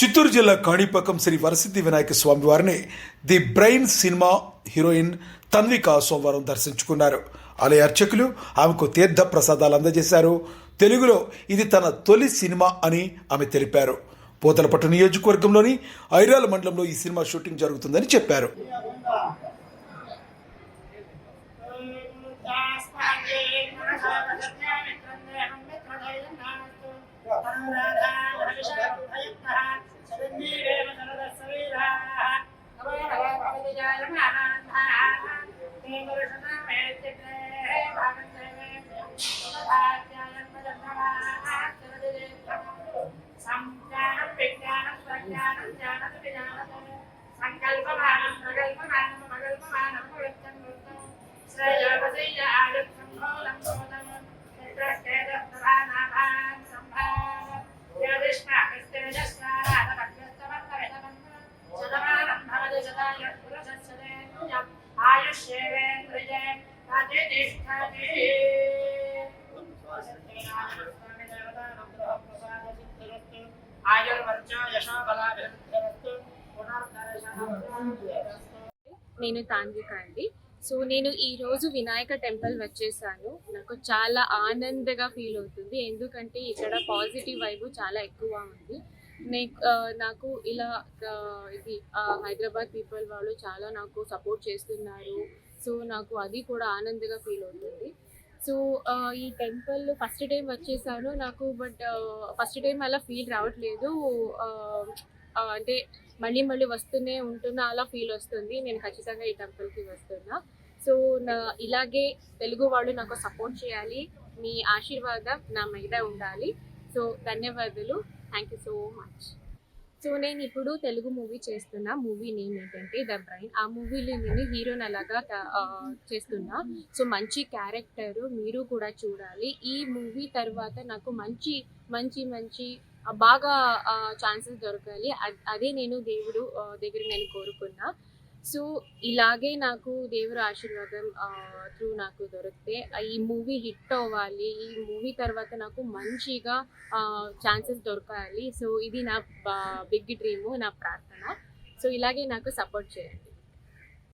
చిత్తూరు జిల్లా కాణిపాకం శ్రీ వరసిద్ధి వినాయక స్వామి వారిని the brain cinema heroine Tanvika సోమవారం దర్శించుకున్నారు. ఆలయ అర్చకులు ఆమెకు తీర్థ ప్రసాదాలు అందజేశారు. తెలుగులో ఇది తన తొలి సినిమా అని ఆమె తెలిపారు. పోతలపట్టు నియోజకవర్గంలోని ఐరాల మండలంలో ఈ సినిమా షూటింగ్ జరుగుతుందని చెప్పారు. சங்கல்பமானம் பிரகல்பமானம் மகல்பமானம் பிரகல்பமானம் ஸ்ரேயோபசையாளும் నేను తాంజిక అండి. సో నేను ఈరోజు వినాయక టెంపుల్ వచ్చేసాను. నాకు చాలా ఆనందంగా ఫీల్ అవుతుంది. ఎందుకంటే ఇక్కడ పాజిటివ్ వైబు చాలా ఎక్కువ ఉంది. నాకు ఇలా ఇది హైదరాబాద్ పీపుల్ వాళ్ళు చాలా నాకు సపోర్ట్ చేస్తున్నారు. సో నాకు అది కూడా ఆనందంగా ఫీల్ అవుతుంది. సో ఈ టెంపుల్ ఫస్ట్ టైం వచ్చేసాను నాకు బట్ ఫస్ట్ టైం అలా ఫీల్ రావట్లేదు. అంటే మళ్ళీ మళ్ళీ వస్తూనే ఉంటున్నా అలా ఫీల్ వస్తుంది. నేను ఖచ్చితంగా ఈ టెంపుల్కి వస్తున్నా. సో నా ఇలాగే తెలుగు వాళ్ళు నాకు సపోర్ట్ చేయాలి. మీ ఆశీర్వాదం నా మీద ఉండాలి. సో ధన్యవాదాలు. Thank you so much so నేను ఇప్పుడు తెలుగు మూవీ చేస్తున్న మూవీ నేమ్ ఏంటంటే ద బ్రైన్ ఆ మూవీలో నేను హీరోని అలాగా చేస్తున్నా. సో మంచి క్యారెక్టర్ మీరు కూడా చూడాలి. ఈ మూవీ తర్వాత నాకు మంచి మంచి మంచి బాగా ఛాన్సెస్ దొరకాలి. అదే నేను దేవుడు దగ్గర నేను కోరుకున్నా. సో ఇలాగే నాకు దేవుడు ఆశీర్వాదం త్రూ నాకు దొరికితే ఈ మూవీ హిట్ అవ్వాలి. ఈ మూవీ తర్వాత నాకు మంచిగా ఛాన్సెస్ దొరకాలి. సో ఇది నా బిగ్ డ్రీము నా ప్రార్థన. సో ఇలాగే నాకు సపోర్ట్ చేయండి.